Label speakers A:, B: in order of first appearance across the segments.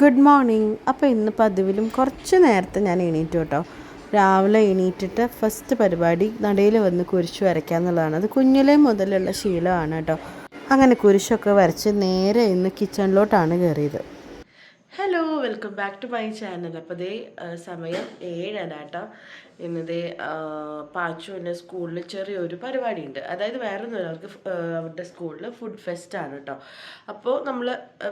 A: Good morning അപ്പോൾ ഇന്ന് പതിവിലും കുറച്ച് നേരത്തെ ഞാൻ എണീറ്റു കേട്ടോ. രാവിലെ എണീറ്റിട്ട് ഫസ്റ്റ് പരിപാടി നടയിൽ വന്ന് കുരിശ് വരയ്ക്കുക എന്നുള്ളതാണ്. അത് കുഞ്ഞിലേ മുതലുള്ള ശീലമാണ് കേട്ടോ. അങ്ങനെ കുരിശൊക്കെ വരച്ച് നേരെ ഇന്ന് കിച്ചണിലോട്ടാണ് കയറിയത് welcome back to my channel അപ്പോൾ ദേ സമയം ഏഴാണ് കേട്ടോ. ഇന്നതേ പാച്ചുവിന്റെ സ്കൂളിൽ ചെറിയൊരു പരിപാടിയുണ്ട്. അതായത് വേറെ ഒന്നുമില്ല അവർക്ക് അവരുടെ സ്കൂളിൽ ഫുഡ് ഫെസ്റ്റ് ആണ് കേട്ടോ. അപ്പോൾ നമ്മൾ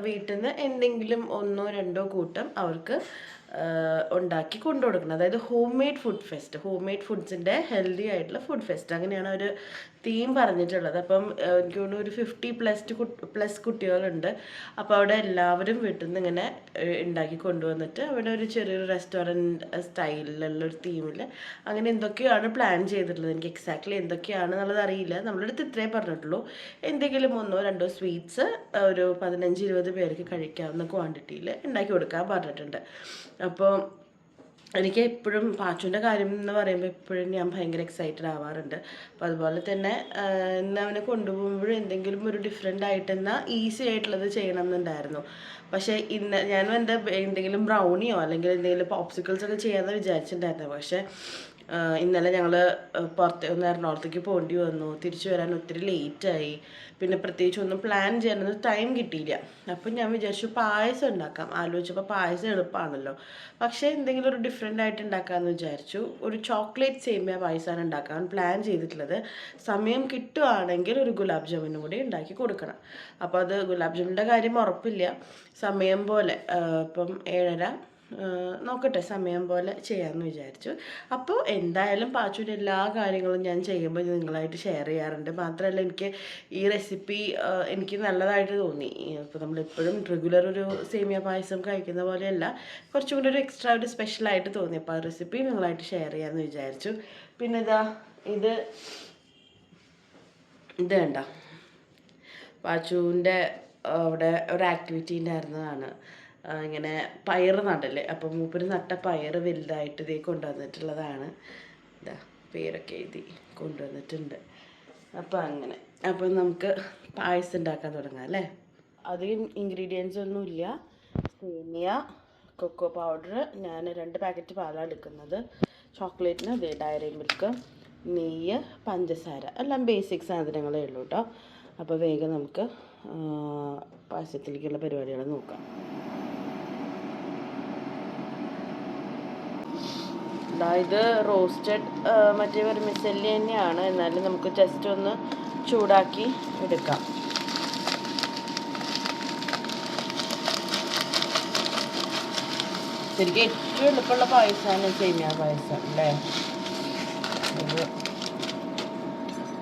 A: വീട്ടിൽ നിന്ന് എന്തെങ്കിലും ഒന്നോ രണ്ടോ കൂട്ടം അവർക്ക് ഉണ്ടാക്കി കൊണ്ടു കൊടുക്കണം അതായത് home made food fest. Home made ഫുഡ്സിന്റെ healthy ആയിട്ടുള്ള ഫുഡ് ഫെസ്റ്റ്. അങ്ങനെയാണ് ഒരു തീം പറഞ്ഞിട്ടുള്ളത്. അപ്പം എനിക്ക് തോന്നുന്നു ഒരു ഫിഫ്റ്റി പ്ലസ് പ്ലസ് കുട്ടികളുണ്ട്. അപ്പോൾ അവിടെ എല്ലാവരും വീട്ടിൽ നിന്ന് ഇങ്ങനെ ഉണ്ടാക്കി കൊണ്ടുവന്നിട്ട് അവിടെ ഒരു ചെറിയൊരു റെസ്റ്റോറന്റ് സ്റ്റൈലിലുള്ള ഒരു തീമിൽ അങ്ങനെ എന്തൊക്കെയാണ് പ്ലാൻ ചെയ്തിട്ടുള്ളത്? എനിക്ക് എക്സാക്ട്ലി എന്തൊക്കെയാണെന്നുള്ളത് അറിയില്ല. നമ്മളുടെ അടുത്ത് ഇത്രേ പറഞ്ഞിട്ടുള്ളൂ. എന്തെങ്കിലും ഒന്നോ രണ്ടോ സ്വീറ്റ്സ് ഒരു പതിനഞ്ച് ഇരുപത് പേർക്ക് കഴിക്കാവുന്ന ക്വാണ്ടിറ്റിയിൽ ഉണ്ടാക്കി കൊടുക്കാൻ പറഞ്ഞിട്ടുണ്ട്. അപ്പോൾ എനിക്ക് എപ്പോഴും പാച്ചുവിന്റെ കാര്യം എന്ന് പറയുമ്പോൾ എപ്പോഴും ഞാൻ ഭയങ്കര എക്സൈറ്റഡ് ആവാറുണ്ട്. അപ്പോൾ അതുപോലെ തന്നെ ഇന്ന് അവനെ കൊണ്ടുപോകുമ്പോഴും എന്തെങ്കിലും ഒരു ഡിഫറെന്റ് ആയിട്ട് എന്നാൽ ഈസി ആയിട്ടുള്ളത് ചെയ്യണം എന്നുണ്ടായിരുന്നു പക്ഷേ ഇന്ന് ഞാൻ എന്താ എന്തെങ്കിലും ബ്രൗണിയോ അല്ലെങ്കിൽ എന്തെങ്കിലും പോപ്സിക്കിൾസ് ഒക്കെ ചെയ്യാമെന്ന് വിചാരിച്ചിട്ടുണ്ടായിരുന്നു. പക്ഷേ ഇന്നലെ ഞങ്ങൾ പുറത്ത് ഒന്ന് എറണാകുളത്തേക്ക് പോകേണ്ടി വന്നു. തിരിച്ചു വരാൻ ഒത്തിരി ലേറ്റായി പിന്നെ പ്രത്യേകിച്ച് ഒന്നും പ്ലാൻ ചെയ്യാനൊന്നും ടൈം കിട്ടിയില്ല. അപ്പം ഞാൻ വിചാരിച്ചു പായസം ഉണ്ടാക്കാം. ആലോചിച്ചപ്പോൾ പായസം എളുപ്പമാണല്ലോ പക്ഷേ എന്തെങ്കിലും ഒരു ഡിഫറെന്റ് ആയിട്ട് ഉണ്ടാക്കാമെന്ന് വിചാരിച്ചു. ഒരു ചോക്ലേറ്റ് സേമിയ പായസമാണ് ഉണ്ടാക്കാൻ പ്ലാൻ ചെയ്തിട്ടുള്ളത്. സമയം കിട്ടുകയാണെങ്കിൽ ഒരു ഗുലാബ് ജാമുനും കൂടി ഉണ്ടാക്കി കൊടുക്കണം. അപ്പോൾ അത് ഗുലാബ് ജാമുന്റെ കാര്യം ഉറപ്പില്ല. സമയം പോലെ ഇപ്പം ഏഴര. നോക്കട്ടെ സമയം പോലെ ചെയ്യാമെന്ന് വിചാരിച്ചു. അപ്പോൾ എന്തായാലും പാച്ചുവിന്റെ എല്ലാ കാര്യങ്ങളും ഞാൻ ചെയ്യുമ്പോൾ നിങ്ങളായിട്ട് ഷെയർ ചെയ്യാറുണ്ട്. മാത്രമല്ല എനിക്ക് ഈ റെസിപ്പി എനിക്ക് നല്ലതായിട്ട് തോന്നി. ഇപ്പോൾ നമ്മൾ എപ്പോഴും റെഗുലർ ഒരു സേമിയ പായസം കഴിക്കുന്ന പോലെയല്ല കുറച്ചും കൂടി ഒരു എക്സ്ട്രാ ഒരു സ്പെഷ്യലായിട്ട് തോന്നി. അപ്പോൾ ആ റെസിപ്പി നിങ്ങളായിട്ട് ഷെയർ ചെയ്യാമെന്ന് വിചാരിച്ചു. പിന്നെ ഇതാ ഇത് ഇത് വേണ്ട പാച്ചുവിന്റെ അവിടെ ഒരു ആക്ടിവിറ്റി ഉണ്ടായിരുന്നതാണ്. ഇങ്ങനെ പയർ നടല്ലേ അപ്പം മൂപ്പര് നട്ട പയറ് വലുതായിട്ട് ഇതേ കൊണ്ടുവന്നിട്ടുള്ളതാണ്. ഇതാ പേരൊക്കെ എഴുതി കൊണ്ടുവന്നിട്ടുണ്ട്. അപ്പം അങ്ങനെ. അപ്പം നമുക്ക് പായസം ഉണ്ടാക്കാൻ തുടങ്ങാം അല്ലേ? അധികം ഇൻഗ്രീഡിയൻസ് ഒന്നുമില്ല സേമിയ കൊക്കോ പൗഡർ ഞാൻ രണ്ട് പാക്കറ്റ് പാലാണ് എടുക്കുന്നത്. ചോക്ലേറ്റിന് അതേ ഡയറി മിൽക്ക് നെയ്യ് പഞ്ചസാര. എല്ലാം ബേസിക് സാധനങ്ങളേ ഉള്ളൂ കേട്ടോ അപ്പോൾ വേഗം നമുക്ക് പായസത്തിലേക്കുള്ള പരിപാടികൾ നോക്കാം. ഇത് റോസ്റ്റഡ് മറ്റേ വെർമിസെല്ലി തന്നെയാണ്. എന്നാലും നമുക്ക് ജസ്റ്റ് ഒന്ന് ചൂടാക്കി എടുക്കാം. ശരിക്കും ഏറ്റവും എളുപ്പമുള്ള പായസമാണ് സേമിയ പായസം അല്ലേ?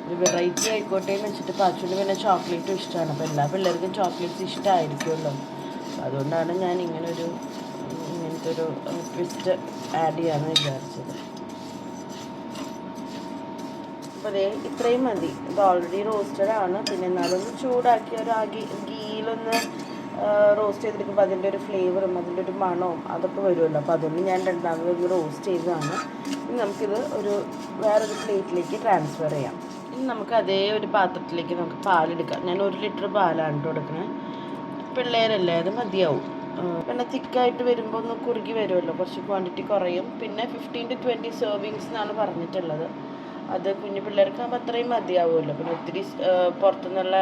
A: ഒരു വെറൈറ്റി ആയിക്കോട്ടെ എന്ന് വെച്ചിട്ട് പാച്ചുവിന് പിന്നെ ചോക്ലേറ്റും ഇഷ്ടമാണ് അപ്പോൾ എല്ലാ പിള്ളേർക്കും ചോക്ലേറ്റ്സ് ഇഷ്ടമായിരിക്കുമല്ലോ അതുകൊണ്ടാണ് ഞാൻ ഇങ്ങനൊരു ഇങ്ങനത്തെ ഒരു ട്വിസ്റ്റ് ആഡ് ചെയ്യാമെന്ന് വിചാരിച്ചത്. അതേ ഇത്രയും മതി. ഇത് ഓൾറെഡി റോസ്റ്റഡ് ആണ്. പിന്നെ എന്നാലും ചൂടാക്കി ഒരു ആ ഗീ ഗീയിലൊന്ന് റോസ്റ്റ് ചെയ്തെടുക്കുമ്പോൾ അതിന്റെ ഒരു ഫ്ലേവറും അതിന്റെ ഒരു മണവും അതൊക്കെ വരുമല്ലോ. അപ്പോൾ അതൊന്നും ഞാൻ രണ്ടാമത് ഒന്ന് റോസ്റ്റ് ചെയ്തതാണ്. ഇനി നമുക്കിത് ഒരു വേറൊരു പ്ലേറ്റിലേക്ക് ട്രാൻസ്ഫർ ചെയ്യാം. ഇനി നമുക്ക് അതേ ഒരു പാത്രത്തിലേക്ക് നമുക്ക് പാലെടുക്കാം. ഞാൻ ഒരു ലിറ്റർ പാലാണ് കേട്ടോ എടുക്കുന്നത് പിള്ളേരല്ലേ അത് മതിയാവും. പിന്നെ തിക്കായിട്ട് വരുമ്പോൾ ഒന്ന് കുറുകി വരുമല്ലോ. കുറച്ച് ക്വാണ്ടിറ്റി കുറയും. പിന്നെ ഫിഫ്റ്റീൻ ടു ട്വന്റി സെർവിങ്സ് എന്നാണ് പറഞ്ഞിട്ടുള്ളത്. അത് കുഞ്ഞു പിള്ളേർക്ക് ആകുമ്പോൾ അത്രയും മതിയാവുമല്ലോ. പിന്നെ ഒത്തിരി പുറത്തുനിന്നുള്ള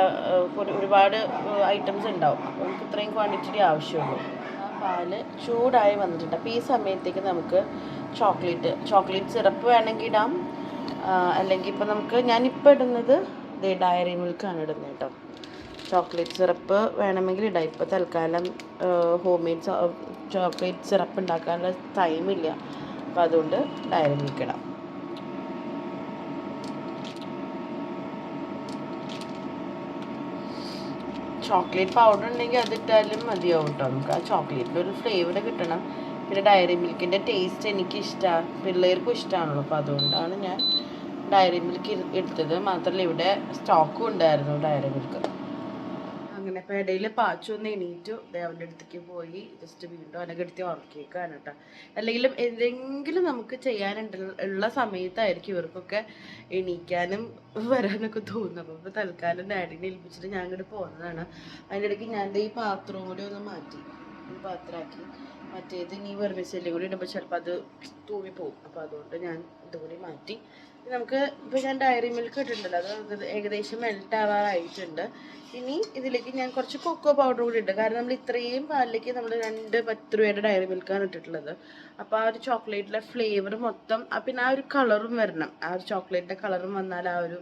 A: ഒരുപാട് ഐറ്റംസ് ഉണ്ടാവും. അപ്പോൾ നമുക്ക് ഇത്രയും ക്വാണ്ടിറ്റി ആവശ്യമുള്ളൂ. ആ പാൽ ചൂടായി വന്നിട്ടുണ്ട്. അപ്പോൾ ഈ സമയത്തേക്ക് നമുക്ക് ചോക്ലേറ്റ് ചോക്ലേറ്റ് സിറപ്പ് വേണമെങ്കിൽ ഇടാം. അല്ലെങ്കിൽ ഇപ്പോൾ നമുക്ക് ഞാനിപ്പോൾ ഇടുന്നത് ഡയറി മിൽക്കാണ് ഇടുന്നത് കേട്ടോ. ചോക്ലേറ്റ് സിറപ്പ് വേണമെങ്കിൽ ഇടാം. ഇപ്പോൾ തൽക്കാലം ഹോം മെയ്ഡ് ചോക്ലേറ്റ് സിറപ്പ് ഉണ്ടാക്കാനുള്ള ടൈമില്ല അപ്പോൾ അതുകൊണ്ട് ഡയറി മിൽക്ക് ഇടാം. ചോക്ലേറ്റ് പൗഡർ ഉണ്ടെങ്കിൽ അതിട്ടാലും മതിയാവും കേട്ടോ നമുക്ക് ആ ചോക്ലേറ്റിന്റെ ഒരു ഫ്ലേവർ കിട്ടണം. പിന്നെ ഡയറി മിൽക്കിന്റെ ടേസ്റ്റ് എനിക്ക് ഇഷ്ടമാണ് പിള്ളേർക്കും ഇഷ്ടമാണല്ലോ അപ്പോൾ അതുകൊണ്ടാണ് ഞാൻ ഡയറി മിൽക്ക് എടുത്തത്. മാത്രമല്ല ഇവിടെ സ്റ്റോക്കും ഉണ്ടായിരുന്നു ഡയറി മിൽക്ക്. അങ്ങനെ ഇപ്പം ഇടയിൽ പാച്ചു ഒന്ന് എണീറ്റു. ദേ അവന്റെ അടുത്തേക്ക് പോയി. ജസ്റ്റ് വീണ്ടും അവനെ കെടുത്തി ഉറക്കിയേക്കാണ് കേട്ടോ. അല്ലെങ്കിലും എന്തെങ്കിലും നമുക്ക് ചെയ്യാനുണ്ട് ഉള്ള സമയത്തായിരിക്കും ഇവർക്കൊക്കെ എണീക്കാനും വരാനൊക്കെ തോന്നുന്നത്. അപ്പോൾ ഇപ്പോൾ തൽക്കാലം ഡാഡിനെ ഏൽപ്പിച്ചിട്ട് ഞാൻ ഇങ്ങോട്ട് പോകുന്നതാണ് അതിന്റെ ഇടയ്ക്ക് ഞാൻ ഈ പാത്രവും കൂടി ഒന്ന് മാറ്റി. ഈ പാത്രമാക്കി. മറ്റേത് ഇനി വെറുമിസെല്ലും കൂടി ഇടുമ്പോൾ ചിലപ്പോൾ അത് തൂവി പോകും അപ്പോൾ അതുകൊണ്ട് ഞാൻ ഇതുകൂടി മാറ്റി. നമുക്ക് ഇപ്പോൾ ഞാൻ ഡയറി മിൽക്ക് ഇട്ടിട്ടുണ്ടല്ലോ അത് ഏകദേശം മെൽറ്റ് ആവാറായിട്ടുണ്ട്. ഇനി ഇതിലേക്ക് ഞാൻ കുറച്ച് കൊക്കോ പൗഡർ കൂടി ഇട്ട് കാരണം നമ്മൾ ഇത്രയും പാലിലേക്ക് നമ്മൾ രണ്ട് പത്ത് രൂപയുടെ ഡയറി മിൽക്കാണ് ഇട്ടിട്ടുള്ളത്. അപ്പോൾ ആ ഒരു ചോക്ലേറ്റിലെ ഫ്ലേവർ മൊത്തം പിന്നെ ആ ഒരു കളറും വരണം. ആ ഒരു ചോക്ലേറ്റിന്റെ കളറും വന്നാൽ ആ ഒരു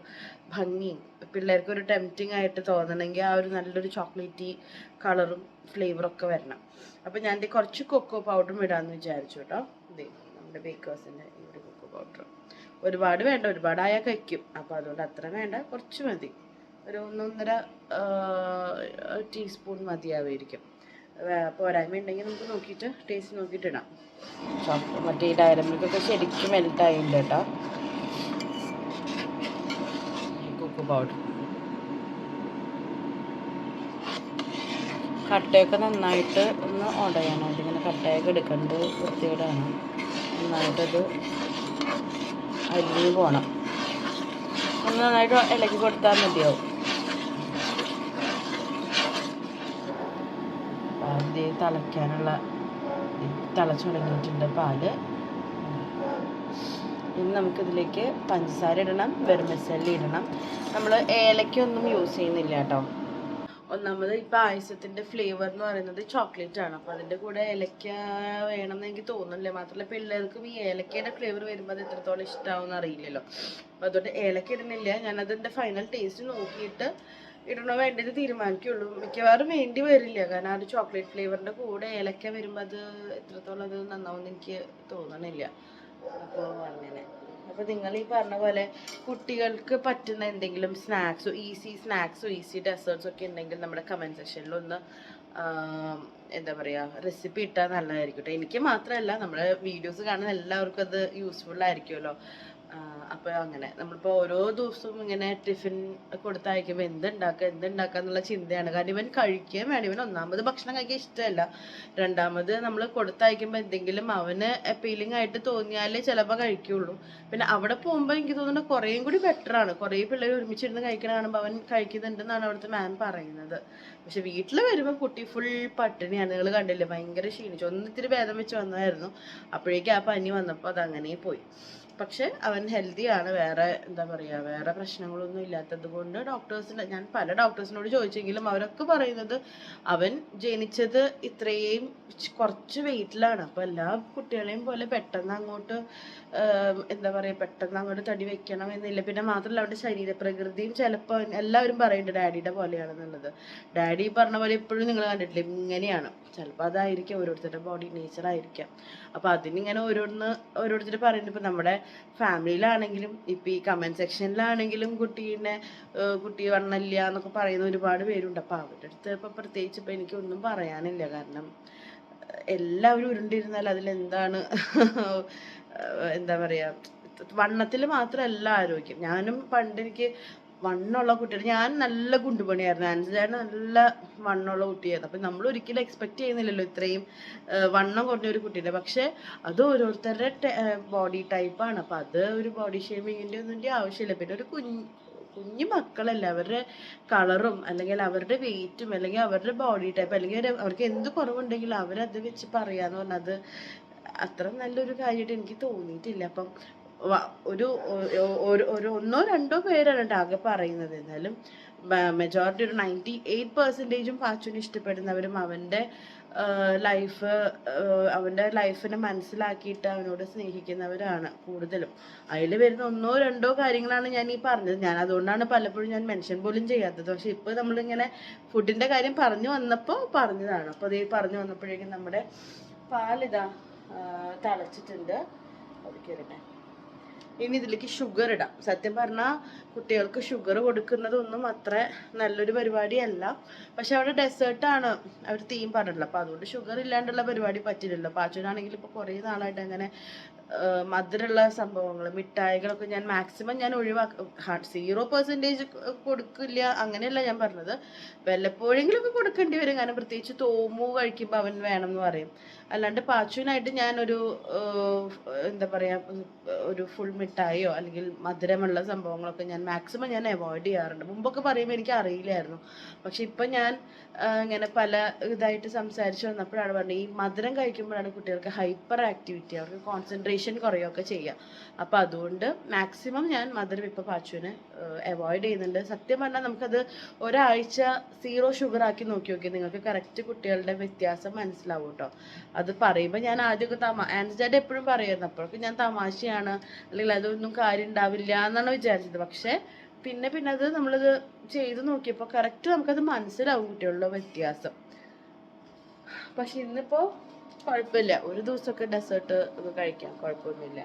A: ഭംഗിയും പിള്ളേർക്ക് ഒരു ടെംപ്റ്റിംഗ് ആയിട്ട് തോന്നണമെങ്കിൽ ആ ഒരു നല്ലൊരു ചോക്ലേറ്റി കളറും ഫ്ലേവറൊക്കെ വരണം. അപ്പോൾ ഞാൻ കുറച്ച് കൊക്കോ പൗഡറും ഇടാമെന്ന് വിചാരിച്ചു കേട്ടോ. ഇതേ നമ്മുടെ ബേക്കേഴ്സിന്റെ ഈ ഒരു ഒരുപാട് വേണ്ട ഒരുപാട് വേണ്ട ഒരുപാടായാൽ കഴിക്കും. അപ്പോൾ അതുകൊണ്ട് അത്ര വേണ്ട കുറച്ച് മതി. ഒരു ഒന്നൊന്നര ടീസ്പൂൺ മതിയാവുമായിരിക്കും. പോരായ്മ ഉണ്ടെങ്കിൽ നമുക്ക് നോക്കിയിട്ട് ടേസ്റ്റ് നോക്കിയിട്ട് ഇടാം. മറ്റേ ഈ ഡയറമിൽക്കൊക്കെ ശരിക്കും മെൽറ്റ് ആയിട്ടുണ്ട് കേട്ടോ കുക്ക് പൗഡർ കട്ടയൊക്കെ നന്നായിട്ട് ഒന്ന് ഉടയണം. ഇതിങ്ങനെ കട്ടയൊക്കെ എടുക്കേണ്ടത് വൃത്തികേടാണ്. നന്നായിട്ടത് അരിഞ്ഞ് പോകണം ഒന്ന് നന്നായിട്ട് ഇളക്കി കൊടുത്താൽ മതിയാവും. തിളയ്ക്കാനുള്ള തിളച്ചു തുടങ്ങിയിട്ടുണ്ട് പാൽ. ഇനി നമുക്കിതിലേക്ക് പഞ്ചസാര ഇടണം വെറും മസാല ഇടണം. നമ്മൾ ഏലക്കൊന്നും യൂസ് ചെയ്യുന്നില്ല കേട്ടോ. ഒന്നാമത് ഈ പായസത്തിന്റെ ഫ്ലേവർ എന്ന് പറയുന്നത് ചോക്ലേറ്റ് ആണ്. അപ്പോൾ അതിന്റെ കൂടെ ഏലക്ക വേണമെന്ന് എനിക്ക് തോന്നുന്നില്ല. മാത്രമല്ല പിള്ളേർക്കും ഈ ഏലക്കയുടെ ഫ്ലേവർ വരുമ്പോൾ അത് എത്രത്തോളം എന്ന് അറിയില്ലല്ലോ. അപ്പോൾ അതുകൊണ്ട് ഏലക്ക ഇടുന്നില്ല. ഞാനതിന്റെ ഫൈനൽ ടേസ്റ്റ് നോക്കിയിട്ട് ഇടണോ വേണ്ടത് തീരുമാനിക്കുള്ളൂ. മിക്കവാറും വേണ്ടി വരില്ല. കാരണം ആ ഒരു ചോക്ലേറ്റ് ഫ്ലേവറിന്റെ കൂടെ ഏലക്ക വരുമ്പോൾ അത് എത്രത്തോളം അത് നന്നാവും എനിക്ക് തോന്നണില്ല. അപ്പോൾ അങ്ങനെ. അപ്പോൾ നിങ്ങൾ ഈ പറഞ്ഞ പോലെ കുട്ടികൾക്ക് പറ്റുന്ന എന്തെങ്കിലും സ്നാക്സോ ഈസി സ്നാക്സോ ഈസി ഡെസേർട്ട്സ് ഒക്കെ ഉണ്ടെങ്കിൽ നമ്മുടെ കമന്റ് സെക്ഷനിൽ ഒന്ന് എന്താ പറയുക റെസിപ്പി ഇട്ടാൽ നല്ലതായിരിക്കും കേട്ടോ എനിക്ക് മാത്രമല്ല നമ്മുടെ വീഡിയോസ് കാണുന്ന എല്ലാവർക്കും അത് യൂസ്ഫുൾ ആയിരിക്കുമല്ലോ. അപ്പോൾ അങ്ങനെ. നമ്മളിപ്പോൾ ഓരോ ദിവസവും ഇങ്ങനെ ടിഫിൻ കൊടുത്തയക്കുമ്പോൾ എന്തുണ്ടാക്കുക എന്തുണ്ടാക്കുക എന്നുള്ള ചിന്തയാണ്. കാരണം ഇവൻ കഴിക്കുകയും വേണം. ഇവൻ ഒന്നാമത് ഭക്ഷണം കഴിക്കാൻ ഇഷ്ടമല്ല. രണ്ടാമത് നമ്മൾ കൊടുത്തയക്കുമ്പോൾ എന്തെങ്കിലും അവന് അപ്പീലിംഗ് ആയിട്ട് തോന്നിയാലേ ചിലപ്പോൾ കഴിക്കുള്ളൂ. പിന്നെ അവിടെ പോകുമ്പോൾ എനിക്ക് തോന്നുന്നു കുറേയും കൂടി ബെറ്റർ ആണ്. കുറേ പിള്ളേർ ഒരുമിച്ചിരുന്ന് കഴിക്കണ കാണുമ്പോൾ അവൻ കഴിക്കുന്നുണ്ടെന്നാണ് അവിടുത്തെ മാം പറയുന്നത്. പക്ഷെ വീട്ടിൽ വരുമ്പോൾ കുട്ടി ഫുൾ പട്ടിണിയാണ് നിങ്ങൾ കണ്ടില്ലേ? ഭയങ്കര ക്ഷീണിച്ചു. ഒന്നിത്തിരി ഭേദം വെച്ച് വന്നായിരുന്നു അപ്പോഴേക്കും ആ പനി വന്നപ്പോൾ അത് അങ്ങനെ പോയി. പക്ഷെ അവൻ ഹെൽത്തി ആണ്. വേറെ എന്താ പറയുക വേറെ പ്രശ്നങ്ങളൊന്നും ഇല്ലാത്തത് കൊണ്ട് ഡോക്ടേഴ്സിന് ഞാൻ പല ഡോക്ടേഴ്സിനോട് ചോദിച്ചെങ്കിലും അവരൊക്കെ പറയുന്നത് അവൻ ജനിച്ചത് ഇത്രയും കുറച്ച് വെയിറ്റിലാണ് അപ്പോൾ എല്ലാ കുട്ടികളെയും പോലെ പെട്ടെന്ന് അങ്ങോട്ട് എന്താ പറയുക പെട്ടെന്ന് അങ്ങോട്ട് തടി വെക്കണം എന്നില്ല. പിന്നെ മാത്രമല്ല അവന്റെ ശരീരപ്രകൃതിയും ചിലപ്പോൾ എല്ലാവരും പറയുന്നുണ്ട് ഡാഡിയുടെ പോലെയാണെന്നുള്ളത്. ഡാഡി പറഞ്ഞ പോലെ എപ്പോഴും നിങ്ങൾ കണ്ടിട്ടില്ല? ഇങ്ങനെയാണ്. ചിലപ്പോൾ അതായിരിക്കും ഓരോരുത്തരുടെ ബോഡി നേച്ചർ ആയിരിക്കാം. അപ്പോൾ അതിനിങ്ങനെ ഓരോന്ന് ഓരോരുത്തർ പറയുന്നുണ്ട് ഇപ്പോൾ നമ്മുടെ ഫാമിലിയിലാണെങ്കിലും ഇപ്പോൾ ഈ കമന്റ് സെക്ഷനിലാണെങ്കിലും കുട്ടീനെ കുട്ടി വണ്ണില്ല എന്നൊക്കെ പറയുന്ന ഒരുപാട് പേരുണ്ട്. അപ്പോൾ അവരുടെ അടുത്ത് ഇപ്പോൾ പ്രത്യേകിച്ച് ഇപ്പോൾ എനിക്കൊന്നും പറയാനില്ല. കാരണം എല്ലാവരും ഉരുണ്ടിരുന്നാൽ അതിലെന്താണ്? എന്താ പറയുക വണ്ണത്തിൽ മാത്രമല്ല ആരോഗ്യം. ഞാനും പണ്ട് എനിക്ക് വണ്ണമുള്ള കുട്ടികൾ ഞാൻ നല്ല ഗുണ്ടുപണിയായിരുന്നു. ആൻസിലാണ് നല്ല വണ്ണമുള്ള കുട്ടിയായിരുന്നു. അപ്പം നമ്മൾ ഒരിക്കലും എക്സ്പെക്ട് ചെയ്യുന്നില്ലല്ലോ ഇത്രയും വണ്ണം കുറഞ്ഞ ഒരു കുട്ടീനെ. പക്ഷേ അത് ഓരോരുത്തരുടെ ബോഡി ടൈപ്പാണ് അപ്പം അത് ഒരു ബോഡി ഷേമിങ്ങിന്റെ ഒന്നും ആവശ്യമില്ല. പിന്നെ ഒരു കുഞ്ഞ് കുഞ്ഞു മക്കളല്ലേ അവരുടെ കളറും അല്ലെങ്കിൽ അവരുടെ വെയിറ്റും അല്ലെങ്കിൽ അവരുടെ ബോഡി ടൈപ്പ് അല്ലെങ്കിൽ അവർക്ക് എന്ത് കുറവുണ്ടെങ്കിലും അവരത് വെച്ച് പറയാന്ന് പറഞ്ഞാൽ അത് അത്ര നല്ലൊരു കാര്യമായിട്ട് എനിക്ക് തോന്നിയിട്ടില്ല. അപ്പം ഒരു ഒരു ഒന്നോ രണ്ടോ പേരാണ് കേട്ടോ ആകെ പറയുന്നത്. എന്നാലും മെജോറിറ്റി ഒരു നയന്റി എയ്റ്റ് പെർസെന്റേജും പാച്ചുവിനെ ഇഷ്ടപ്പെടുന്നവരും അവന്റെ ലൈഫ് അവന്റെ ലൈഫിനെ മനസ്സിലാക്കിയിട്ട് അവനോട് സ്നേഹിക്കുന്നവരാണ് കൂടുതലും. അതിൽ വരുന്ന ഒന്നോ രണ്ടോ കാര്യങ്ങളാണ് ഞാൻ ഈ പറഞ്ഞത്. ഞാൻ അതുകൊണ്ടാണ് പലപ്പോഴും ഞാൻ മെൻഷൻ പോലും ചെയ്യാത്തത്. പക്ഷെ ഇപ്പോൾ നമ്മളിങ്ങനെ ഫുഡിന്റെ കാര്യം പറഞ്ഞു വന്നപ്പോൾ പറഞ്ഞതാണ്. അപ്പോൾ അതേ പറഞ്ഞു വന്നപ്പോഴേക്കും നമ്മുടെ പാലിതാ തിളച്ചിട്ടുണ്ട്. ഒതുക്കി വരട്ടെ ഇനി ഇതിലേക്ക് ഷുഗർ ഇടാം. സത്യം പറഞ്ഞാൽ കുട്ടികൾക്ക് ഷുഗർ കൊടുക്കുന്നതൊന്നും അത്ര നല്ലൊരു പരിപാടിയല്ല. പക്ഷെ അവിടെ ഡെസേർട്ടാണ് അവർ തീം പറഞ്ഞിട്ടുള്ളത്. അപ്പോൾ അതുകൊണ്ട് ഷുഗർ ഇല്ലാണ്ടുള്ള പരിപാടി പറ്റില്ലല്ലോ. പാച്ചുവിനാണെങ്കിൽ ഇപ്പോൾ കുറേ നാളായിട്ട് അങ്ങനെ മധുരമുള്ള സംഭവങ്ങൾ മിഠായികളൊക്കെ ഞാൻ മാക്സിമം ഞാൻ ഒഴിവാക്കും. സീറോ പെർസെന്റേജ് കൊടുക്കില്ല. അങ്ങനെയല്ല ഞാൻ പറഞ്ഞത്. വല്ലപ്പോഴെങ്കിലുമൊക്കെ കൊടുക്കേണ്ടി വരും. കാരണം പ്രത്യേകിച്ച് തോമു കഴിക്കുമ്പോൾ അവൻ വേണം എന്ന് പറയും. അല്ലാണ്ട് പാച്ചുവിനായിട്ട് ഞാനൊരു എന്താ പറയുക ഒരു ഫുൾ മിഠായിയോ അല്ലെങ്കിൽ മധുരമുള്ള സംഭവങ്ങളൊക്കെ ഞാൻ മാക്സിമം ഞാൻ അവോയ്ഡ് ചെയ്യാറുണ്ട്. മുമ്പൊക്കെ പറയുമ്പോൾ എനിക്ക് അറിയില്ലായിരുന്നു. പക്ഷെ ഇപ്പം ഞാൻ ഇങ്ങനെ പല ഇതായിട്ട് സംസാരിച്ച് വന്നപ്പോഴാണ് പറഞ്ഞത് ഈ മധുരം കഴിക്കുമ്പോഴാണ് കുട്ടികൾക്ക് ഹൈപ്പർ ആക്ടിവിറ്റി അവർക്ക് കോൺസെൻട്രേഷൻ കുറയുകയൊക്കെ ചെയ്യുക. അപ്പോൾ അതുകൊണ്ട് മാക്സിമം ഞാൻ മധുരം ഇപ്പോൾ പാച്ചുവിന് അവോയ്ഡ് ചെയ്യുന്നുണ്ട്. സത്യം പറഞ്ഞാൽ നമുക്കത് ഒരാഴ്ച സീറോ ഷുഗർ ആക്കി നോക്കി നോക്കി നിങ്ങൾക്ക് കറക്റ്റ് കുട്ടികളുടെ വ്യത്യാസം മനസ്സിലാവും കേട്ടോ. അത് പറയുമ്പോൾ ഞാൻ ആദ്യമൊക്കെ തമാ ആൻസിഡായിട്ട് എപ്പോഴും പറയുമായിരുന്നു. അപ്പോഴൊക്കെ ഞാൻ തമാശയാണ് അല്ലെങ്കിൽ അതൊന്നും കാര്യം ഉണ്ടാവില്ല എന്നാണ് വിചാരിച്ചത്. പക്ഷേ പിന്നെ പിന്നെ അത് നമ്മളത് ചെയ്ത് നോക്കിയപ്പോൾ കറക്റ്റ് നമുക്കത് മനസ്സിലാവും കുട്ടികളുടെ വ്യത്യാസം. പക്ഷെ ഇന്നിപ്പോൾ കുഴപ്പമില്ല. ഒരു ദിവസമൊക്കെ ഡെസേർട്ട് ഒക്കെ കഴിക്കാം കുഴപ്പമൊന്നുമില്ല.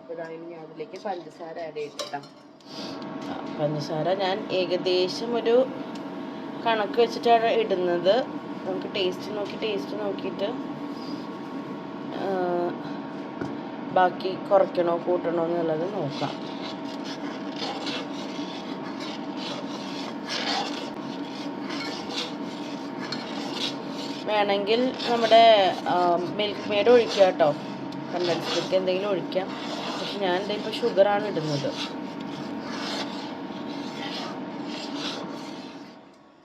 A: അപ്പോൾ ഇനി ഞാൻ അതിലേക്ക് പഞ്ചസാര ആഡ് ചെയ്തിട്ടാം. പഞ്ചസാര ഞാൻ ഏകദേശം ഒരു കണക്ക് വെച്ചിട്ടാണ് ഇടുന്നത്. നമുക്ക് ടേസ്റ്റ് നോക്കി ടേസ്റ്റ് നോക്കിയിട്ട് ബാക്കി കുറയ്ക്കണോ കൂട്ടണോ എന്നുള്ളത് നോക്കാം. വേണമെങ്കിൽ നമ്മുടെ മിൽക്ക് മെയ്ഡ് ഒഴിക്കുക കേട്ടോ. കണ്ടൻസ് മിൽക്ക് എന്തെങ്കിലും ഒഴിക്കാം പക്ഷെ ഞാൻ എന്താ ഇപ്പോൾ ഷുഗറാണ് ഇടുന്നത്.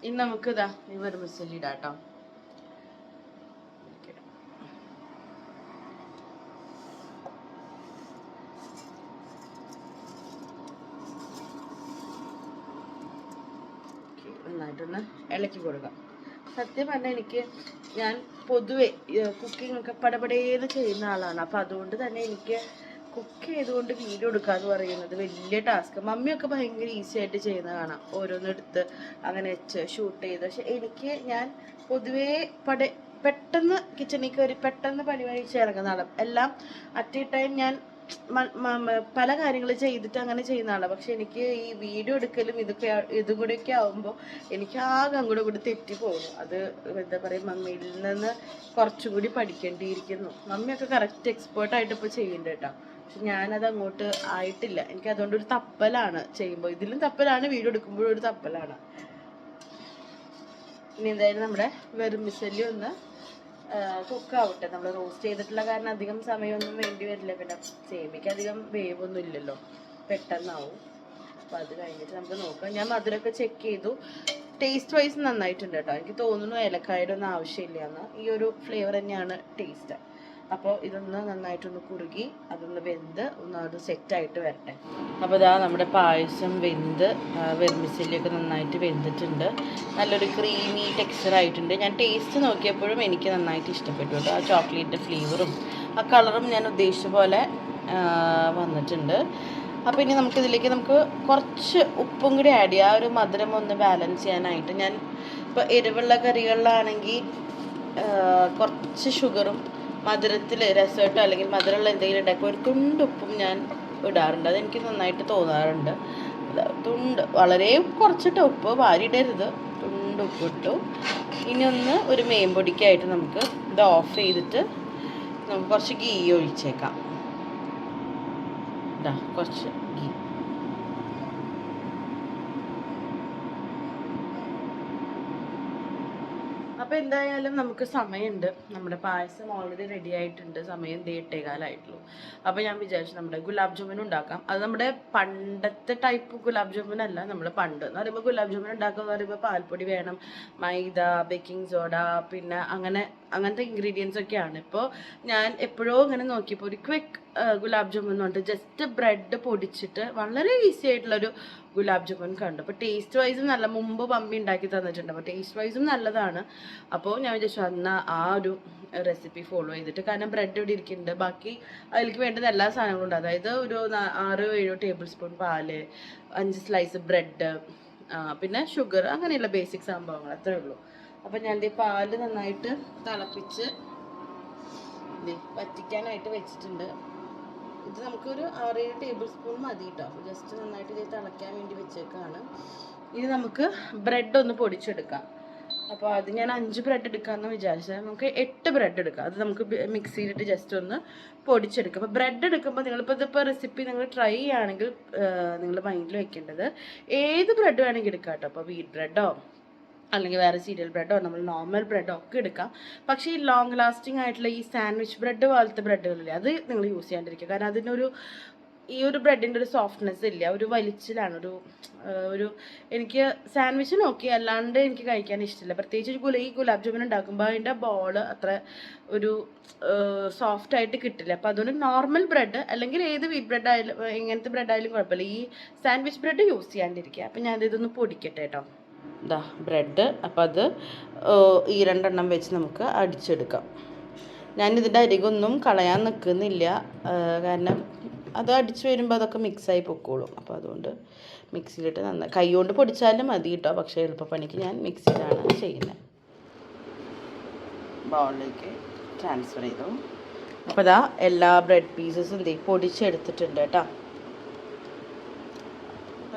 A: ഇനി നമുക്കിതാ വെറുമിസല്ലി ഇടാം കേട്ടോ നന്നായിട്ടൊന്ന് ഇളക്കി കൊടുക്കാം. സത്യം പറഞ്ഞാൽ എനിക്ക് ഞാൻ പൊതുവെ കുക്കിംഗ് ഒക്കെ പടപടേന്ന് ചെയ്യുന്ന ആളാണ്. അപ്പം അതുകൊണ്ട് തന്നെ എനിക്ക് കുക്ക് ചെയ്തുകൊണ്ട് വീഡിയോ എടുക്കുക എന്ന് പറയുന്നത് വലിയ ടാസ്ക് മമ്മിയൊക്കെ ഭയങ്കര ഈസി ആയിട്ട് ചെയ്യുന്ന കാണാം. ഓരോന്നെടുത്ത് അങ്ങനെ വെച്ച് ഷൂട്ട് ചെയ്ത്. പക്ഷെ എനിക്ക് ഞാൻ പൊതുവേ പട പെട്ടെന്ന് കിച്ചണിൽ കയറി പെട്ടെന്ന് പണി വഴിച്ച് ഇറങ്ങുന്ന ആളാണ് എല്ലാം അറ്റ് എ ടൈം ഞാൻ പല കാര്യങ്ങൾ ചെയ്തിട്ട് അങ്ങനെ ചെയ്യുന്ന ആളാണ് പക്ഷെ എനിക്ക് ഈ വീഡിയോ എടുക്കലും ഇതൊക്കെ ഇതും കൂടെയൊക്കെ ആവുമ്പോൾ എനിക്ക് ആകെ അങ്ങോട്ടും കൂടി തെറ്റി പോകുന്നു. അത് എന്താ പറയുക മമ്മിയിൽ നിന്ന് കുറച്ചുകൂടി പഠിക്കേണ്ടിയിരിക്കുന്നു. മമ്മിയൊക്കെ കറക്റ്റ് എക്സ്പേർട്ട് ആയിട്ട് ഇപ്പോൾ ചെയ്യുന്നുണ്ട് കേട്ടോ. പക്ഷെ ഞാനത് അങ്ങോട്ട് ആയിട്ടില്ല. എനിക്ക് അതുകൊണ്ട് ഒരു തപ്പലാണ് ചെയ്യുമ്പോൾ ഇതിലും തപ്പലാണ് വീഡിയോ എടുക്കുമ്പോഴും ഒരു തപ്പലാണ്. ഇനി എന്തായാലും നമ്മുടെ വെറും വെറുമിസല്ലി ഒന്ന് കുക്ക് ആവട്ടെ നമ്മൾ റോസ്റ്റ് ചെയ്തിട്ടുള്ള കാരണം അധികം സമയമൊന്നും വേണ്ടി വരില്ല. പിന്നെ സേമിക്ക് അധികം വേവൊന്നും ഇല്ലല്ലോ. പെട്ടെന്നാവും. അപ്പം അത് കഴിഞ്ഞിട്ട് നമുക്ക് നോക്കാം. ഞാൻ മധുരമൊക്കെ ചെക്ക് ചെയ്തു. ടേസ്റ്റ് വൈസ് നന്നായിട്ടുണ്ട് കേട്ടോ. എനിക്ക് തോന്നുന്നു ഏലക്കായുടെ ഒന്നും ആവശ്യമില്ല എന്ന്. ഈ ഒരു ഫ്ലേവർ തന്നെയാണ് ടേസ്റ്റ് അപ്പോൾ ഇതൊന്ന് നന്നായിട്ടൊന്ന് കുറുകി അതൊന്ന് വെന്ത് ഒന്ന് അത് സെറ്റായിട്ട് വരട്ടെ. അപ്പോൾ ഇതാ നമ്മുടെ പായസം വെന്ത് വെർമിസല്ലിയൊക്കെ നന്നായിട്ട് വെന്തിട്ടുണ്ട്. നല്ലൊരു ക്രീമി ടെക്സ്ചർ ആയിട്ടുണ്ട്. ഞാൻ ടേസ്റ്റ് നോക്കിയപ്പോഴും എനിക്ക് നന്നായിട്ട് ഇഷ്ടപ്പെട്ടു കേട്ടോ. ആ ചോക്ലേറ്റ് ഫ്ലേവറും ആ കളറും ഞാൻ ഉദ്ദേശിച്ച പോലെ വന്നിട്ടുണ്ട്. അപ്പോൾ ഇനി നമുക്കിതിലേക്ക് നമുക്ക് കുറച്ച് ഉപ്പും കൂടി ആഡ് ചെയ്യാം. ആ ഒരു മധുരം ഒന്ന് ബാലൻസ് ചെയ്യാനായിട്ട്. ഞാൻ ഇപ്പോൾ എരിവുള്ള കറികളിലാണെങ്കിൽ കുറച്ച് ഷുഗറും മധുരത്തിൽ രസമായിട്ടോ അല്ലെങ്കിൽ മധുരമുള്ള എന്തെങ്കിലും ഉണ്ടാക്കുക ഒരു തുണ്ടുപ്പും ഞാൻ ഇടാറുണ്ട്. അതെനിക്ക് നന്നായിട്ട് തോന്നാറുണ്ട്. തുണ്ട് വളരെ കുറച്ചിട്ട് ഉപ്പ് വാരിയിടരുത്. തുണ്ട് ഉപ്പ് ഇട്ടു. ഇനി ഒന്ന് ഒരു മേമ്പൊടിക്കായിട്ട് നമുക്ക് ഇത് ഓഫ് ചെയ്തിട്ട് നമുക്ക് കുറച്ച് ഗീ ഒഴിച്ചേക്കാം. കുറച്ച് ഗീ. അപ്പോൾ എന്തായാലും നമുക്ക് സമയമുണ്ട്. നമ്മുടെ പായസം ഓൾറെഡി റെഡി ആയിട്ടുണ്ട്. സമയം അപ്പൊ അപ്പോൾ ഞാൻ വിചാരിച്ചു നമ്മുടെ ഗുലാബ് ജാമുൻ ഉണ്ടാക്കാം. അത് നമ്മുടെ പണ്ടത്തെ ടൈപ്പ് ഗുലാബ് ജാമുൻ അല്ല നമ്മൾ പണ്ട് എന്ന് പറയുമ്പോൾ ഗുലാബ് ജാമുൻ ഉണ്ടാക്കുക എന്ന് പറയുമ്പോൾ പാൽപ്പൊടി വേണം മൈദ ബേക്കിംഗ് സോഡ പിന്നെ അങ്ങനെ അങ്ങനത്തെ ഇൻഗ്രീഡിയൻസ് ഒക്കെയാണ്. ഇപ്പോൾ ഞാൻ എപ്പോഴോ ഇങ്ങനെ നോക്കിയപ്പോൾ ഒരു ക്വിക്ക് ഗുലാബ് ജാമുൻ എന്ന് ജസ്റ്റ് ബ്രെഡ് പൊടിച്ചിട്ട് വളരെ ഈസി ആയിട്ടുള്ളൊരു ഗുലാബ് ജാമുൻ കണ്ടു. അപ്പോൾ ടേസ്റ്റ് വൈസും നല്ല മുമ്പ് പമ്പി ഉണ്ടാക്കി തന്നിട്ടുണ്ട്. അപ്പോൾ ടേസ്റ്റ് വൈസും നല്ലതാണ്. അപ്പോൾ ഞാൻ വിചാരിച്ചു അന്ന് ആ ഒരു റെസിപ്പി ഫോളോ ചെയ്തിട്ട്. കാരണം ബ്രെഡ് ഇവിടെ ഇരിക്കുന്നുണ്ട്. ബാക്കി അതിലേക്ക് വേണ്ടുന്ന എല്ലാ സാധനങ്ങളും ഉണ്ട്. അതായത് ഒരു ആറ് ഏഴോ ടേബിൾ സ്പൂൺ പാൽ അഞ്ച് സ്ലൈസ് ബ്രെഡ് പിന്നെ ഷുഗർ അങ്ങനെയുള്ള ബേസിക് സംഭവങ്ങൾ. അത്രേ ഉള്ളൂ. അപ്പം ഞാൻ പാൽ നന്നായിട്ട് തിളപ്പിച്ച് ദേ വറ്റിക്കാനായിട്ട് വെച്ചിട്ടുണ്ട്. ഇത് നമുക്കൊരു ആറേഴ് ടേബിൾ സ്പൂൺ മതി കേട്ടോ ജസ്റ്റ് നന്നായിട്ട് ഇത് തിളയ്ക്കാൻ വേണ്ടി വെച്ചേക്കാണ്. ഇനി നമുക്ക് ബ്രെഡ് ഒന്ന് പൊടിച്ചെടുക്കാം. അപ്പോൾ അത് ഞാൻ അഞ്ച് ബ്രെഡ് എടുക്കാമെന്ന് വിചാരിച്ചത്. നമുക്ക് എട്ട് ബ്രെഡ് എടുക്കാം. അത് നമുക്ക് മിക്സിയിലിട്ട് ജസ്റ്റ് ഒന്ന് പൊടിച്ചെടുക്കാം. അപ്പോൾ ബ്രെഡ് എടുക്കുമ്പോൾ നിങ്ങളിപ്പോൾ ഇതിപ്പോൾ റെസിപ്പി നിങ്ങൾ ട്രൈ ചെയ്യുകയാണെങ്കിൽ നിങ്ങൾ മൈൻഡിൽ വെക്കേണ്ടത് ഏത് ബ്രെഡ് വേണമെങ്കിൽ എടുക്കാം കേട്ടോ അപ്പോൾ വീറ്റ് ബ്രെഡോ അല്ലെങ്കിൽ വേറെ സീരിയൽ ബ്രെഡോ നമ്മൾ നോർമൽ ബ്രെഡോ ഒക്കെ എടുക്കാം. പക്ഷേ ഈ ലോങ് ലാസ്റ്റിംഗ് ആയിട്ടുള്ള ഈ സാൻഡ്വിച്ച് ബ്രെഡ് പോലത്തെ ബ്രെഡുകളില്ലേ അത് നിങ്ങൾ യൂസ് ചെയ്യാണ്ടിരിക്കുക. കാരണം അതിനൊരു ഈ ഒരു ബ്രെഡിന്റെ ഒരു സോഫ്റ്റ്നെസ് ഇല്ല ഒരു വലിച്ചിലാണ് ഒരു ഒരു എനിക്ക് സാൻഡ്വിച്ച് ഓക്കെ അല്ലാണ്ട് എനിക്ക് കഴിക്കാൻ ഇഷ്ടമില്ല പ്രത്യേകിച്ച് ഗുല ഈ ഗുലാബ് ജാമുൻ ഉണ്ടാക്കുമ്പോൾ അതിന്റെ ബോൾ അത്ര ഒരു സോഫ്റ്റ് ആയിട്ട് കിട്ടില്ല. അപ്പോൾ അതുകൊണ്ട് നോർമൽ ബ്രെഡ് അല്ലെങ്കിൽ ഏത് വീറ്റ് ബ്രെഡ് ആയാലും എങ്ങനത്തെ ബ്രെഡ് ആയാലും കുഴപ്പമില്ല. ഈ സാൻഡ്വിച്ച് ബ്രെഡ് യൂസ് ചെയ്യാണ്ടിരിക്കുക. അപ്പോൾ ഞാൻ ഇതൊന്ന് പൊടിക്കട്ടെ കേട്ടോ ഇതാ ബ്രെഡ് അപ്പോൾ അത് ഈ രണ്ടെണ്ണം വെച്ച് നമുക്ക് അടിച്ചെടുക്കാം. ഞാൻ ഇതിന്റെ അരികൊന്നും കളയാൻ നിൽക്കുന്നില്ല. കാരണം അത് അടിച്ച് വരുമ്പോൾ അതൊക്കെ മിക്സായി പൊക്കോളും. അപ്പോൾ അതുകൊണ്ട് മിക്സിയിലിട്ട് നന്നായി കൈ കൊണ്ട് പൊടിച്ചാലും മതി കേട്ടോ. പക്ഷേ എളുപ്പപ്പണിക്ക് ഞാൻ മിക്സിയിലാണ് ചെയ്യുന്നത്. ബൗളിലേക്ക് ട്രാൻസ്ഫർ ചെയ്തു. അപ്പോൾ ഇതാ എല്ലാ ബ്രെഡ് പീസസും ഇതേ പൊടിച്ചെടുത്തിട്ടുണ്ട് കേട്ടോ.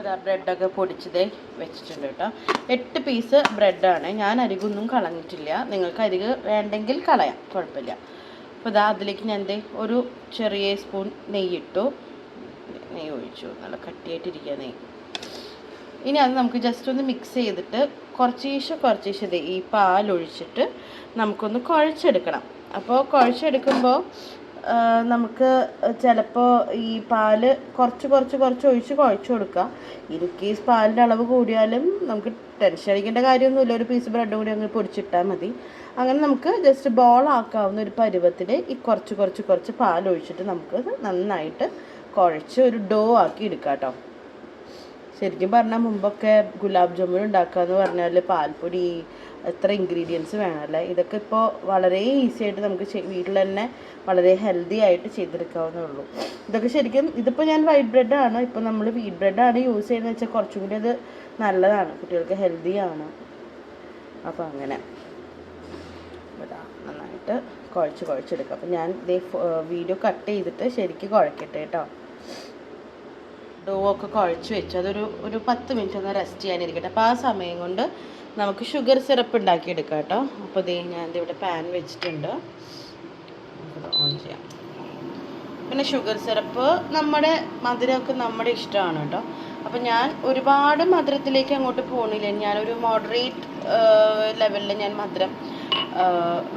A: ഒരു ബ്രെഡൊക്കെ പൊടിച്ചതേ വെച്ചിട്ടുണ്ട് കേട്ടോ. എട്ട് പീസ് ബ്രെഡാണ്. ഞാൻ അരികൊന്നും കളഞ്ഞിട്ടില്ല. നിങ്ങൾക്ക് അരിക് വേണ്ടെങ്കിൽ കളയാം. കുഴപ്പമില്ല. അപ്പോൾ ഇതാ അതിലേക്ക് ഞാൻ എന്തേ ഒരു ചെറിയ സ്പൂൺ നെയ്യിട്ടു. നെയ്യ് ഒഴിച്ചു. നല്ല കട്ടിയായിട്ടിരിക്കുക നെയ്യ്. ഇനി അത് നമുക്ക് ജസ്റ്റ് ഒന്ന് മിക്സ് ചെയ്തിട്ട് കുറച്ചീശെ കുറച്ചീശെ ഈ പാലൊഴിച്ചിട്ട് നമുക്കൊന്ന് കുഴച്ചെടുക്കണം. അപ്പോൾ കുഴച്ചെടുക്കുമ്പോൾ നമുക്ക് ചിലപ്പോൾ ഈ പാൽ കുറച്ച് കുറച്ച് കുറച്ച് ഒഴിച്ച് കുഴച്ച് കൊടുക്കുക ഇൻ പാലിന്റെ അളവ് കൂടിയാലും നമുക്ക് ടെൻഷൻ അടിക്കേണ്ട കാര്യമൊന്നുമില്ല. ഒരു പീസ് ബ്രെഡ് കൂടി അങ്ങ് പൊടിച്ചിട്ടാൽ മതി. അങ്ങനെ നമുക്ക് ജസ്റ്റ് ബോൾ ആക്കാവുന്ന ഒരു പരുവത്തിൽ ഈ കുറച്ച് കുറച്ച് കുറച്ച് പാൽ ഒഴിച്ചിട്ട് നമുക്ക് നന്നായിട്ട് കുഴച്ച് ഒരു ഡോ ആക്കി എടുക്കാം കേട്ടോ ശരിക്കും പറഞ്ഞാൽ മുമ്പൊക്കെ ഗുലാബ് ജാമുൻ ഉണ്ടാക്കുക എന്ന് പറഞ്ഞാൽ പാൽപ്പൊടി എത്ര ഇൻഗ്രീഡിയൻസ് വേണമല്ലേ ഇതൊക്കെ ഇപ്പോൾ വളരെ ഈസി ആയിട്ട് നമുക്ക് വീട്ടിൽ തന്നെ വളരെ ഹെൽത്തി ആയിട്ട് ചെയ്തെടുക്കാവുന്നേ ഉള്ളൂ. ഇതൊക്കെ ശരിക്കും ഇതിപ്പോൾ ഞാൻ വൈറ്റ് ബ്രെഡാണ് ഇപ്പോൾ നമ്മൾ വീറ്റ് ബ്രെഡാണ് യൂസ് ചെയ്യുന്നത് വെച്ചാൽ കുറച്ചും കൂടി അത് നല്ലതാണ്. കുട്ടികൾക്ക് ഹെൽത്തി ആണ്. അപ്പോൾ അങ്ങനെ. നന്നായിട്ട് കുഴച്ച് കുഴച്ചെടുക്കാം. അപ്പോൾ ഞാൻ ഇതേ വീഡിയോ കട്ട് ചെയ്തിട്ട് ശരിക്കും കുഴക്കട്ടെ കേട്ടോ. ഡോ ഒക്കെ കുഴച്ച് വെച്ച് അതൊരു ഒരു പത്ത് മിനിറ്റ് ഒന്ന് റെസ്റ്റ് ചെയ്യാനിരിക്കട്ടെ. അപ്പോൾ ആ സമയം കൊണ്ട് നമുക്ക് ഷുഗർ സിറപ്പ് ഉണ്ടാക്കിയെടുക്കാം കേട്ടോ. അപ്പോൾ ദേ ഞാൻ ഇവിടെ പാൻ വെച്ചിട്ടുണ്ട് ഓൺ ചെയ്യാം. പിന്നെ ഷുഗർ സിറപ്പ് നമ്മുടെ മധുരമൊക്കെ നമ്മുടെ ഇഷ്ടമാണ് കേട്ടോ. അപ്പം ഞാൻ ഒരുപാട് മധുരത്തിലേക്ക് അങ്ങോട്ട് പോകണില്ല ഞാനൊരു മോഡറേറ്റ് ലെവലിൽ ഞാൻ മധുരം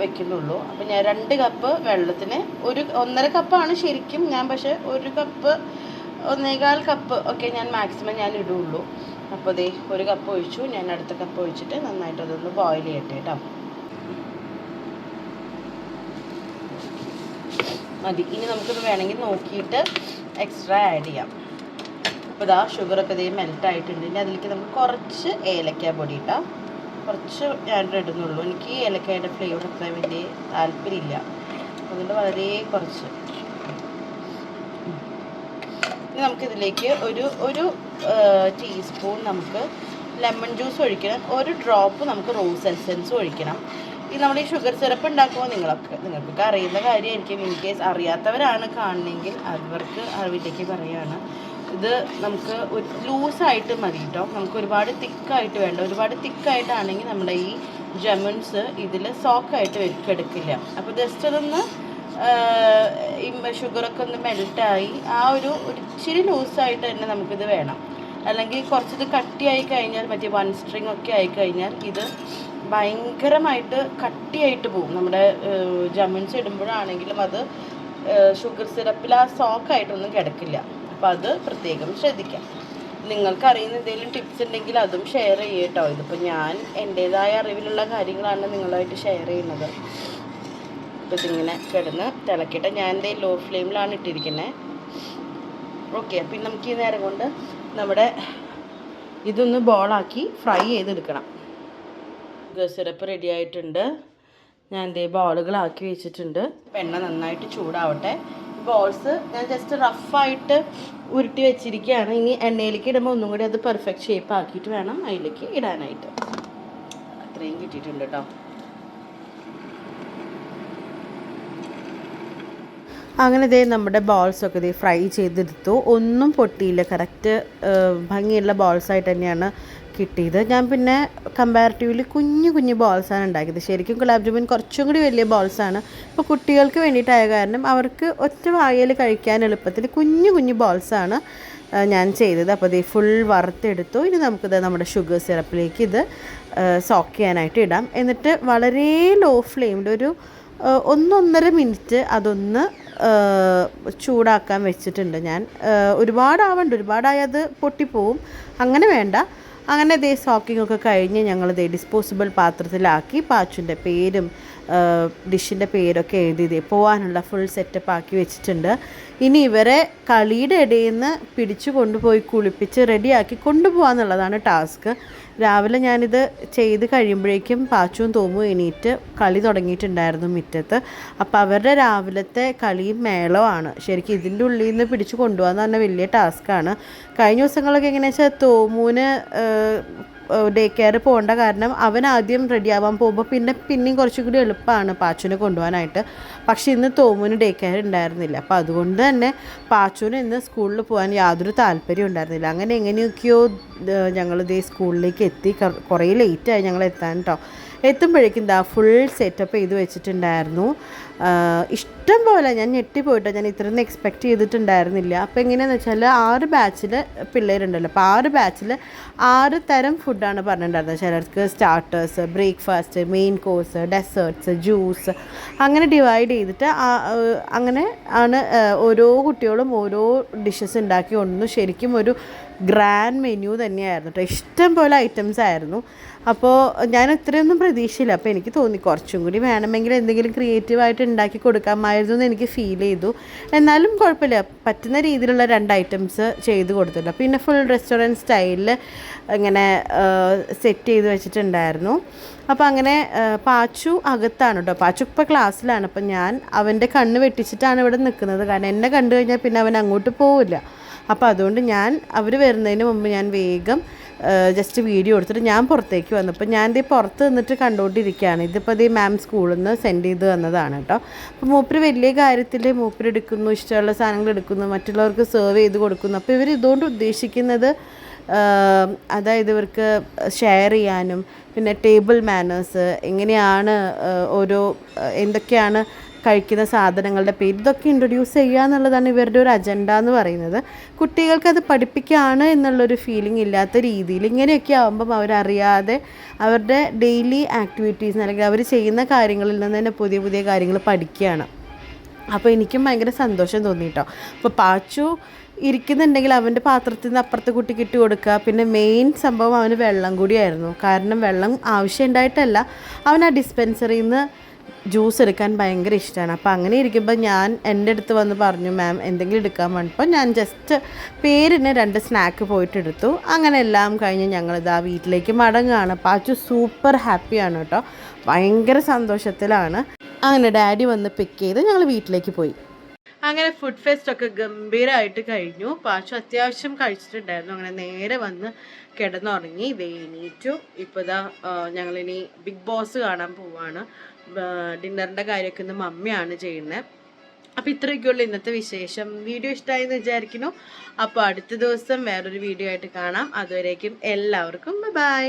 A: വെക്കുന്നുള്ളൂ. അപ്പം ഞാൻ രണ്ട് കപ്പ് വെള്ളത്തിന് ഒരു ഒന്നര കപ്പാണ് ശരിക്കും ഞാൻ പക്ഷേ ഒരു കപ്പ് ഒന്നേകാൽ കപ്പ് ഒക്കെ ഞാൻ മാക്സിമം ഞാൻ ഇടുള്ളൂ. അപ്പോൾ ദേ ഒരു കപ്പ് ഒഴിച്ചു. ഞാൻ അടുത്ത കപ്പ് ഒഴിച്ചിട്ട് നന്നായിട്ട് അതൊന്ന് ബോയിൽ ചെയ്യട്ടെ കേട്ടോ. മതി. ഇനി നമുക്കിത് വേണമെങ്കിൽ നോക്കിയിട്ട് എക്സ്ട്രാ ആഡ് ചെയ്യാം. അപ്പോൾ ഇതാ ഷുഗറൊക്കെ ഇതേ മെൽറ്റ് ആയിട്ടുണ്ട്. ഇനി അതിലേക്ക് നമുക്ക് കുറച്ച് ഏലക്ക പൊടി ഇട്ടാം കുറച്ച് ഞാൻ ഇടുന്നുള്ളൂ. എനിക്ക് ഏലക്കായുടെ ഫ്ലേവർ അത്ര വലിയ താല്പര്യമില്ല. അതുകൊണ്ട് വളരെ കുറച്ച്. ഇനി നമുക്കിതിലേക്ക് ഒരു ഒരു ടീസ്പൂൺ നമുക്ക് ലെമൺ ജ്യൂസ് ഒഴിക്കണം. ഒരു ഡ്രോപ്പ് നമുക്ക് റോസ് എസെൻസ് ഒഴിക്കണം. ഈ നമ്മൾ ഈ ഷുഗർ സിറപ്പ് ഉണ്ടാക്കുമ്പോൾ നിങ്ങളൊക്കെ നിങ്ങൾക്കൊക്കെ അറിയുന്ന കാര്യമായിരിക്കും ഇൻ കേസ് അറിയാത്തവരാണ് കാണണമെങ്കിൽ അവർക്ക് അറിവിലേക്ക് പറയുകയാണ് ഇത് നമുക്ക് ഒരു ലൂസായിട്ട് മതി കേട്ടോ നമുക്ക് ഒരുപാട് തിക്കായിട്ട് വേണ്ട. ഒരുപാട് തിക്കായിട്ടാണെങ്കിൽ നമ്മുടെ ഈ ജമൻസ് ഇതിൽ സോക്കായിട്ട് എടുക്കില്ല അപ്പോൾ ജസ്റ്റ് അതൊന്ന് ഷുഗറൊക്കെ ഒന്ന് മെൽറ്റായി ആ ഒരു ഒരു ഇച്ചിരി ലൂസായിട്ട് തന്നെ നമുക്കിത് വേണം. അല്ലെങ്കിൽ കുറച്ചിത് കട്ടിയായി കഴിഞ്ഞാൽ മറ്റേ വൺ സ്ട്രിങ് ഒക്കെ ആയി കഴിഞ്ഞാൽ ഇത് ഭയങ്കരമായിട്ട് കട്ടിയായിട്ട് പോകും. നമ്മുടെ ജമൻസ് ഇടുമ്പോഴാണെങ്കിലും അത് ഷുഗർ സിറപ്പിൽ ആ സോക്കായിട്ടൊന്നും കിടക്കില്ല. അപ്പോൾ അത് പ്രത്യേകം ശ്രദ്ധിക്കാം. നിങ്ങൾക്ക് അറിയുന്ന എന്തെങ്കിലും ടിപ്സ് ഉണ്ടെങ്കിൽ അതും ഷെയർ ചെയ്യട്ടോ ഇതിപ്പോൾ ഞാൻ എന്റേതായ അറിവിലുള്ള കാര്യങ്ങളാണ് നിങ്ങളുമായിട്ട് ഷെയർ ചെയ്യുന്നത്. അപ്പോൾ ഇതിങ്ങനെ കിടന്ന് തിളക്കിയിട്ട് ഞാൻ എന്റെ ലോ ഫ്ലെയിമിലാണ് ഇട്ടിരിക്കുന്നത് ഓക്കെ അപ്പം നമുക്ക് ഈ നേരം കൊണ്ട് നമ്മുടെ ഇതൊന്ന് ബോളാക്കി ഫ്രൈ ചെയ്തെടുക്കണം. സിറപ്പ് റെഡി ആയിട്ടുണ്ട്. ഞാൻ ദേ ബോളുകളാക്കി വെച്ചിട്ടുണ്ട്. എണ്ണ നന്നായിട്ട് ചൂടാവട്ടെ. ബോൾസ് ഞാൻ ജസ്റ്റ് റഫായിട്ട് ഉരുട്ടി വെച്ചിരിക്കുകയാണ്. ഇനി എണ്ണയിലേക്ക് ഇടുമ്പോൾ ഒന്നും കൂടി അത് പെർഫെക്റ്റ് ഷേപ്പ് ആക്കിയിട്ട് വേണം അതിലേക്ക് ഇടാനായിട്ട്. അത്രയും കിട്ടിയിട്ടുണ്ട് കേട്ടോ അങ്ങനെ ദേ നമ്മുടെ ബോൾസ് ഒക്കെ ദേ ഫ്രൈ ചെയ്തെടുത്തു. ഒന്നും പൊട്ടിയില്ല. കറക്റ്റ് ഭംഗിയുള്ള ബോൾസ് ആയിട്ട് തന്നെയാണ് കിട്ടിയത്. ഞാൻ പിന്നെ കമ്പാരിറ്റീവ്ലി കുഞ്ഞു കുഞ്ഞു ബോൾസാണ് ഉണ്ടാക്കിയത്. ശരിക്കും ഗുലാബ് ജാമുൻ കുറച്ചും കൂടി വലിയ ബോൾസാണ് ഇപ്പോൾ കുട്ടികൾക്ക് വേണ്ടിയിട്ടായ കാരണം അവർക്ക് ഒറ്റ വായയിൽ കഴിക്കാൻ എളുപ്പത്തിൽ കുഞ്ഞു കുഞ്ഞു ബോൾസാണ് ഞാൻ ചെയ്തത്. അപ്പോൾ ഇത് ഫുൾ വറുത്തെടുത്തു. ഇനി നമുക്കിത് നമ്മുടെ ഷുഗർ സിറപ്പിലേക്ക് ഇത് സോക്ക് ചെയ്യാനായിട്ട് ഇടാം. എന്നിട്ട് വളരെ ലോ ഫ്ലെയിമിൽ ഒരു ഒന്നൊന്നര മിനിറ്റ് അതൊന്ന് ചൂടാക്കാൻ വെച്ചിട്ടുണ്ട് ഞാൻ. ഒരുപാടാവണ്ട് അത് പൊട്ടിപ്പോവും. അങ്ങനെ വേണ്ട. അങ്ങനെ ദേ സോക്കിംഗ് ഒക്കെ കഴിഞ്ഞ് ഞങ്ങൾ ദേ ഡിസ്പോസിബിൾ പാത്രത്തിലാക്കി പാച്ചുന്റെ പേരും ഡിഷിന്റെ പേരൊക്കെ എഴുതി ദേ പോകാനുള്ള ഫുൾ സെറ്റപ്പ് ആക്കി വെച്ചിട്ടുണ്ട്. ഇനി ഇവരെ കളിയുടെ ഇടയിൽ നിന്ന് പിടിച്ചു കൊണ്ടുപോയി കുളിപ്പിച്ച് റെഡിയാക്കി കൊണ്ടുപോകാന്നുള്ളതാണ് ടാസ്ക് രാവിലെ ഞാനിത് ചെയ്ത് കഴിയുമ്പോഴേക്കും പാച്ചുവും തോമും എണീറ്റ് കളി തുടങ്ങിയിട്ടുണ്ടായിരുന്നു മുറ്റത്ത്. അപ്പോൾ അവരുടെ രാവിലത്തെ കളിയും മേളമാണ് ശരിക്കും ഇതിന്റെ ഉള്ളിൽ നിന്ന് പിടിച്ച് കൊണ്ടുപോകാന്ന് പറഞ്ഞാൽ വലിയ ടാസ്ക്കാണ്. കഴിഞ്ഞ ദിവസങ്ങളൊക്കെ എങ്ങനെയാണെന്ന് വെച്ചാൽ തോമുവിന് ഡേ കെയർ പോകേണ്ട കാരണം അവൻ ആദ്യം റെഡി ആവാൻ പോകുമ്പോൾ പിന്നെ പിന്നെയും കുറച്ചും കൂടി എളുപ്പമാണ് പാച്ചുവിനെ കൊണ്ടുപോകാനായിട്ട്. പക്ഷേ ഇന്ന് തോമുവിന് ഡേ കെയർ ഉണ്ടായിരുന്നില്ല. അപ്പോൾ അതുകൊണ്ട് തന്നെ പാച്ചുവിന് ഇന്ന് സ്കൂളിൽ പോകാൻ യാതൊരു താല്പര്യം ഉണ്ടായിരുന്നില്ല. അങ്ങനെ എങ്ങനെയൊക്കെയോ ഞങ്ങൾ ഇതേ സ്കൂളിലേക്ക് എത്തി. കുറേ ലേറ്റായി ഞങ്ങൾ എത്താൻ കേട്ടോ എത്തുമ്പോഴേക്കും ദാ ഫുൾ സെറ്റപ്പ് ചെയ്ത് വെച്ചിട്ടുണ്ടായിരുന്നു. ഇഷ്ടം പോലെ ഞാൻ ഞെട്ടിപ്പോയിട്ട് ഞാൻ ഇത്രയൊന്നും എക്സ്പെക്റ്റ് ചെയ്തിട്ടുണ്ടായിരുന്നില്ല. അപ്പോൾ എങ്ങനെയാണെന്ന് വെച്ചാൽ ആറ് ബാച്ചിൽ പിള്ളേരുണ്ടല്ലോ. അപ്പോൾ ആറ് ബാച്ചിൽ ആറ് തരം ഫുഡാണ് പറഞ്ഞിട്ടുണ്ടായിരുന്നത്. ചിലർക്ക് starters breakfast main course desserts juice അങ്ങനെ ഡിവൈഡ് ചെയ്തിട്ട് അങ്ങനെ ആണ് ഓരോ കുട്ടികളും ഓരോ ഡിഷസ് ഉണ്ടാക്കി. ഒന്ന് ശരിക്കും ഒരു ഗ്രാൻഡ് മെനു തന്നെയായിരുന്നു കേട്ടോ ഇഷ്ടം പോലെ ഐറ്റംസ് ആയിരുന്നു. അപ്പോൾ ഞാൻ ഇത്രയൊന്നും പ്രതീക്ഷയില്ല. അപ്പോൾ എനിക്ക് തോന്നി കുറച്ചും കൂടി വേണമെങ്കിൽ എന്തെങ്കിലും ക്രിയേറ്റീവായിട്ട് ഉണ്ടാക്കി കൊടുക്കാമായിരുന്നു എന്ന് എനിക്ക് ഫീൽ ചെയ്തു. എന്നാലും കുഴപ്പമില്ല. പറ്റുന്ന രീതിയിലുള്ള രണ്ട് ഐറ്റംസ് ചെയ്ത് കൊടുത്തില്ല പിന്നെ ഫുൾ റെസ്റ്റോറന്റ് സ്റ്റൈലിൽ ഇങ്ങനെ സെറ്റ് ചെയ്ത് വെച്ചിട്ടുണ്ടായിരുന്നു. അപ്പോൾ അങ്ങനെ പാച്ചു അകത്താണ് കേട്ടോ പാച്ചു ഇപ്പോൾ ക്ലാസ്സിലാണ് അപ്പം ഞാൻ അവന്റെ കണ്ണ് വെട്ടിച്ചിട്ടാണ് ഇവിടെ നിൽക്കുന്നത് കാരണം എന്നെ കണ്ടു കഴിഞ്ഞാൽ പിന്നെ അവൻ അങ്ങോട്ട് പോവില്ല. അപ്പോൾ അതുകൊണ്ട് ഞാൻ അവർ വരുന്നതിന് മുമ്പ് ഞാൻ വേഗം ജസ്റ്റ് വീഡിയോ എടുത്തിട്ട് ഞാൻ പുറത്തേക്ക് വന്നപ്പോൾ ഞാൻ ദേ പുറത്ത് നിന്നിട്ട് കണ്ടുകൊണ്ടിരിക്കുകയാണ് ഇതിപ്പോൾ ദേ മാം സ്കൂളിൽ നിന്ന് സെൻഡ് ചെയ്ത് തന്നതാണ് കേട്ടോ. അപ്പോൾ മൂപ്പര് വലിയ കാര്യത്തിൽ മൂപ്പര് എടുക്കുന്നു ഇഷ്ടമുള്ള സാധനങ്ങൾ എടുക്കുന്നു മറ്റുള്ളവർക്ക് സെർവ് ചെയ്ത് കൊടുക്കുന്നു. അപ്പോൾ ഇവർ ഇതുകൊണ്ട് ഉദ്ദേശിക്കുന്നത് അതായത് ഇവർക്ക് ഷെയർ ചെയ്യാനും പിന്നെ ടേബിൾ മാനേഴ്സ് എങ്ങനെയാണ് ഓരോ എന്തൊക്കെയാണ് കഴിക്കുന്ന സാധനങ്ങളുടെ പേര് ഇതൊക്കെ ഇൻട്രൊഡ്യൂസ് ചെയ്യുക എന്നുള്ളതാണ് ഇവരുടെ ഒരു അജണ്ട എന്ന് പറയുന്നത്. കുട്ടികൾക്ക് അത് പഠിപ്പിക്കുകയാണ് എന്നുള്ളൊരു ഫീലിംഗ് ഇല്ലാത്ത രീതിയിൽ ഇങ്ങനെയൊക്കെ ആകുമ്പം അവരറിയാതെ അവരുടെ ഡെയിലി ആക്ടിവിറ്റീസ് അല്ലെങ്കിൽ അവർ ചെയ്യുന്ന കാര്യങ്ങളിൽ നിന്ന് തന്നെ പുതിയ പുതിയ കാര്യങ്ങൾ പഠിക്കുകയാണ്. അപ്പോൾ എനിക്കും ഭയങ്കര സന്തോഷം തോന്നി കേട്ടോ അപ്പോൾ പാച്ചു ഇരിക്കുന്നുണ്ടെങ്കിൽ അവന്റെ പാത്രത്തിൽ നിന്ന് അപ്പുറത്തെ കുട്ടിക്ക് ഇട്ട് കൊടുക്കുക. പിന്നെ മെയിൻ സംഭവം അവന് വെള്ളം കൂടിയായിരുന്നു. കാരണം വെള്ളം ആവശ്യമുണ്ടായിട്ടല്ല അവൻ ആ ഡിസ്പെൻസറിയിൽ നിന്ന് ജ്യൂസ് എടുക്കാൻ ഭയങ്കര ഇഷ്ടമാണ് അപ്പോൾ അങ്ങനെ ഇരിക്കുമ്പോൾ ഞാൻ എന്റെ അടുത്ത് വന്ന് പറഞ്ഞു മാം എന്തെങ്കിലും എടുക്കാൻ പറഞ്ഞപ്പോൾ ഞാൻ ജസ്റ്റ് പേരിന് രണ്ട് സ്നാക്ക് പോയിട്ട് എടുത്തു. അങ്ങനെ എല്ലാം കഴിഞ്ഞ് ഞങ്ങളിത് ആ വീട്ടിലേക്ക് മടങ്ങുകയാണ് അപ്പോൾ അച്ചു സൂപ്പർ ഹാപ്പിയാണ് കേട്ടോ. ഭയങ്കര സന്തോഷത്തിലാണ്. അങ്ങനെ ഡാഡി വന്ന് പിക്ക് ചെയ്ത് ഞങ്ങൾ വീട്ടിലേക്ക് പോയി. അങ്ങനെ ഫുഡ് ഫെസ്റ്റ് ഒക്കെ ഗംഭീരമായിട്ട് കഴിഞ്ഞു. പാച്ചു അത്യാവശ്യം കഴിച്ചിട്ടുണ്ടായിരുന്നു. അങ്ങനെ നേരെ വന്ന് കിടന്നുറങ്ങി. ഇതേ എണീറ്റു. ഇപ്പോൾ ഇതാ ഞങ്ങളിനി ബിഗ് ബോസ് കാണാൻ പോവാണ്. ഡിന്നറിന്റെ കാര്യമൊക്കെ ഇന്ന് മമ്മിയാണ് ചെയ്യുന്നത്. അപ്പോൾ ഇത്രയൊക്കെയുള്ളൂ ഇന്നത്തെ വിശേഷം. വീഡിയോ ഇഷ്ടമായി എന്ന് വിചാരിക്കുന്നു. അപ്പോൾ അടുത്ത ദിവസം വേറൊരു വീഡിയോ ആയിട്ട് കാണാം. അതുവരേക്കും എല്ലാവർക്കും ബൈ ബൈ.